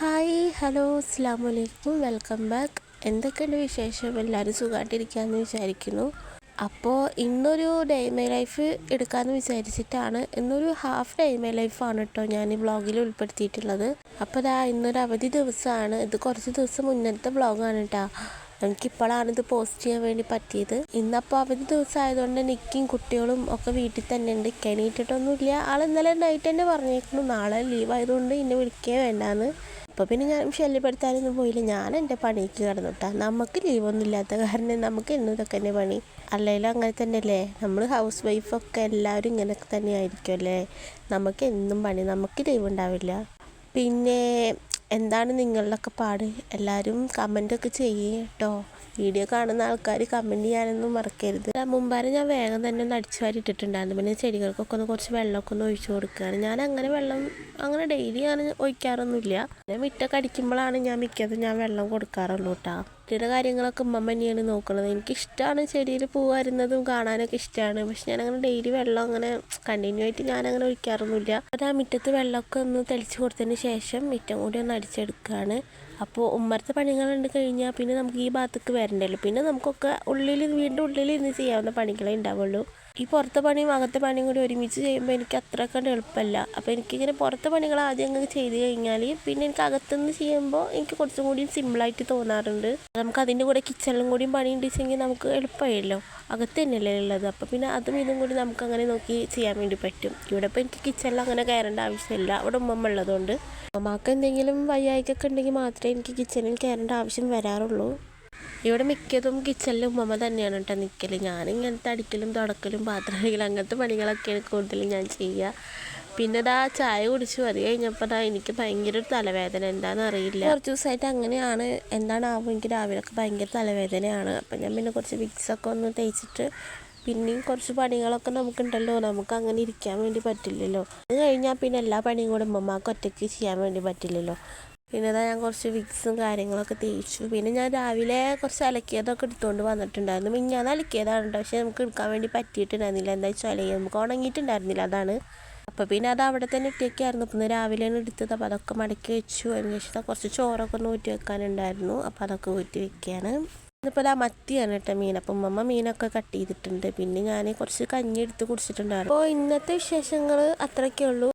Hi hello അസ്സാം വലൈക്കും welcome back. എന്തൊക്കെയുണ്ട് വിശേഷം? എല്ലാവരും സുഖമായിട്ടിരിക്കാമെന്ന് വിചാരിക്കുന്നു. അപ്പോൾ ഇന്നൊരു ഡേ മൈ ലൈഫ് എടുക്കാമെന്ന് വിചാരിച്ചിട്ടാണ്. ഇന്നൊരു ഹാഫ് ഡേ മൈ ലൈഫാണ് കേട്ടോ ഞാൻ ഈ വ്ളോഗിൽ ഉൾപ്പെടുത്തിയിട്ടുള്ളത്. അപ്പോൾ ഇതാ ഇന്നൊരു അവധി ദിവസമാണ് ഇത് കുറച്ച് ദിവസം മുന്നത്തെ വ്ളോഗാണ് കേട്ടോ എനിക്കിപ്പോഴാണ് ഇത് പോസ്റ്റ് ചെയ്യാൻ വേണ്ടി പറ്റിയത്. ഇന്നപ്പോൾ അവധി ദിവസം ആയതുകൊണ്ട് കുട്ടികളും ഒക്കെ വീട്ടിൽ തന്നെ ഉണ്ട്. കെണിയിട്ടിട്ടൊന്നുമില്ല ആൾ ഇന്നലെ നൈറ്റ് തന്നെ പറഞ്ഞേക്കുന്നു. നാളെ ലീവ് ആയതുകൊണ്ട് ഇന്നെ വിളിക്കേ വേണ്ടാന്ന്. അപ്പോൾ പിന്നെ ഞാൻ ശല്യപ്പെടുത്താനൊന്നും പോയില്ല. ഞാൻ എന്റെ പണിക്ക് കിടന്നുട്ടാ. നമുക്ക് ലീവൊന്നും ഇല്ലാത്ത കാരണം നമുക്ക് എന്നും ഇതൊക്കെ തന്നെ പണി. അല്ലെങ്കിലും അങ്ങനെ തന്നെയല്ലേ? നമ്മൾ ഹൗസ് വൈഫൊക്കെ എല്ലാവരും ഇങ്ങനെയൊക്കെ തന്നെ ആയിരിക്കും അല്ലേ നമുക്ക് എന്നും പണി. നമുക്ക് ലീവ് ഉണ്ടാവില്ല. പിന്നെ എന്താണ് നിങ്ങളിലൊക്കെ പാട്? എല്ലാവരും കമന്റൊക്കെ ചെയ്യ് കേട്ടോ. വീഡിയോ കാണുന്ന ആൾക്കാർ കമന്റ് ചെയ്യാനൊന്നും മറക്കരുത്. മുമ്പാരെ ഞാൻ വേഗം തന്നെ ഒന്ന് അടിച്ചു വാരി ഇട്ടിട്ടുണ്ടായിരുന്നു. പിന്നെ ചെടികൾക്കൊക്കെ ഒന്ന് കുറച്ച് വെള്ളമൊക്കെ ഒന്ന് ഒഴിച്ചു കൊടുക്കുകയാണ്. ഞാൻ അങ്ങനെ വെള്ളം അങ്ങനെ ഡെയിലി ഞാൻ ഒഴിക്കാറൊന്നുമില്ല. ഞാൻ മിറ്റൊക്കെ അടിക്കുമ്പോഴാണ് ഞാൻ മിക്കതും ഞാൻ വെള്ളം കൊടുക്കാറുള്ളൂ കേട്ടോ. കുട്ടിയുടെ കാര്യങ്ങളൊക്കെ ഉമ്മ തന്നെയാണ് നോക്കുന്നത് എനിക്കിഷ്ടമാണ് ചെടിയിൽ പൂ കാണാനൊക്കെ ഇഷ്ടമാണ് പക്ഷെ ഞാനങ്ങനെ ഡെയിലി വെള്ളം അങ്ങനെ കണ്ടിന്യൂ ആയിട്ട് ഞാനങ്ങനെ ഒഴിക്കാറൊന്നുമില്ല. അത് ആ മുറ്റത്ത് വെള്ളമൊക്കെ ഒന്ന് തെളിച്ച് കൊടുത്തതിന് ശേഷം മുറ്റം കൂടി ഒന്ന് അടിച്ചെടുക്കുകയാണ് അപ്പോൾ ഉമ്മരത്തെ പണികളുണ്ട് കഴിഞ്ഞാൽ പിന്നെ നമുക്ക് ഈ ഭാഗത്തേക്ക് വരണ്ടല്ലോ. പിന്നെ നമുക്കൊക്കെ ഉള്ളിൽ വീണ്ടും ഉള്ളിൽ ഇന്ന് ചെയ്യാവുന്ന പണികളേ ഉണ്ടാവുള്ളൂ. ഈ പുറത്തെ പണിയും അകത്തെ പണിയും കൂടി ഒരുമിച്ച് ചെയ്യുമ്പോൾ എനിക്ക് അത്ര കണ്ട് എളുപ്പമല്ല അപ്പോൾ എനിക്കിങ്ങനെ പുറത്തെ പണികൾ ആദ്യം അങ്ങ് ചെയ്ത് കഴിഞ്ഞാൽ പിന്നെ എനിക്ക് അകത്തുനിന്ന് ചെയ്യുമ്പോൾ എനിക്ക് കുറച്ചും കൂടി സിമ്പിളായിട്ട് തോന്നാറുണ്ട്. നമുക്ക് അതിന്റെ കൂടെ കിച്ചണിലും കൂടിയും പണി ഉണ്ടെങ്കിൽ നമുക്ക് എളുപ്പമായല്ലോ അകത്ത് തന്നെയല്ലേ ഉള്ളത്. അപ്പോൾ പിന്നെ അതും ഇതും കൂടി നമുക്ക് അങ്ങനെ നോക്കി ചെയ്യാൻ വേണ്ടി പറ്റും. ഇവിടെ ഇപ്പോൾ എനിക്ക് കിച്ചണിൽ അങ്ങനെ കയറേണ്ട ആവശ്യമില്ല. അവിടെ ഉമ്മമ്മ ഉള്ളതുകൊണ്ട്. അമ്മയ്ക്ക് എന്തെങ്കിലും വയ്യായ്ക്കൊക്കെ ഉണ്ടെങ്കിൽ മാത്രമേ എനിക്ക് കിച്ചണിൽ കയറേണ്ട ആവശ്യം വരാറുള്ളൂ. ഇവിടെ മിക്കതും കിച്ചണിൽ ഉമ്മമ്മ തന്നെയാണ് കേട്ടോ നിൽക്കൽ ഞാനിങ്ങനത്തെ അടിക്കലും തുടക്കലും പാത്രം അടിക്കലും അങ്ങനത്തെ പണികളൊക്കെയാണ് കൂടുതലും ഞാൻ ചെയ്യുക. പിന്നെ ഇതാ ചായ കുടിച്ചു. അത് കഴിഞ്ഞപ്പോൾ ദാ എനിക്ക് ഭയങ്കര ഒരു തലവേദന. എന്താണെന്ന് അറിയില്ല. കുറച്ച് ദിവസമായിട്ട് അങ്ങനെയാണ്. എന്താണാവും എനിക്ക് രാവിലെയൊക്കെ ഭയങ്കര തലവേദനയാണ്. അപ്പം ഞാൻ പിന്നെ കുറച്ച് വിക്സൊക്കെ ഒന്ന് തേച്ചിട്ട് പിന്നെയും കുറച്ച് പണികളൊക്കെ നമുക്കുണ്ടല്ലോ. നമുക്ക് അങ്ങനെ ഇരിക്കാൻ വേണ്ടി പറ്റില്ലല്ലോ. അത് കഴിഞ്ഞാൽ പിന്നെ എല്ലാ പണിയും കൂടെ ഉമ്മമാർക്ക് ഒറ്റയ്ക്ക് ചെയ്യാൻ വേണ്ടി പറ്റില്ലല്ലോ. പിന്നെ ഞാൻ കുറച്ച് വിക്സും കാര്യങ്ങളൊക്കെ തേച്ചു. പിന്നെ ഞാൻ രാവിലെ കുറച്ച് അലക്കിയതൊക്കെ എടുത്തുകൊണ്ട് വന്നിട്ടുണ്ടായിരുന്നു. മിഞ്ഞാന്ന് അലക്കിയതാണ് കേട്ടോ പക്ഷെ നമുക്ക് എടുക്കാൻ വേണ്ടി പറ്റിയിട്ടുണ്ടായിരുന്നില്ല. എന്താ വെച്ചാൽ നമുക്ക് ഉണങ്ങിയിട്ടുണ്ടായിരുന്നില്ല. അതാണ്. അപ്പോൾ പിന്നെ അത് അവിടെ തന്നെ ഇട്ടേക്കായിരുന്നു. അപ്പം രാവിലെയാണ് എടുത്തത്. അപ്പോൾ അതൊക്കെ മടക്കി വെച്ചു. അതിന് ശേഷം കുറച്ച് ചോറൊക്കെ ഒന്ന് ഊറ്റി വെക്കാനുണ്ടായിരുന്നു. അപ്പോൾ അതൊക്കെ ഊറ്റി വെക്കുകയാണ് ഇതിപ്പോൾ അതാ മത്തിയാണ് കേട്ടോ മീൻ. അപ്പം ഉമ്മ മീനൊക്കെ കട്ട് ചെയ്തിട്ടുണ്ട്. പിന്നെ ഞാൻ കുറച്ച് കഞ്ഞി എടുത്ത് കുടിച്ചിട്ടുണ്ടായിരുന്നു. അപ്പോൾ ഇന്നത്തെ വിശേഷങ്ങൾ അത്രയൊക്കെ ഉള്ളൂ.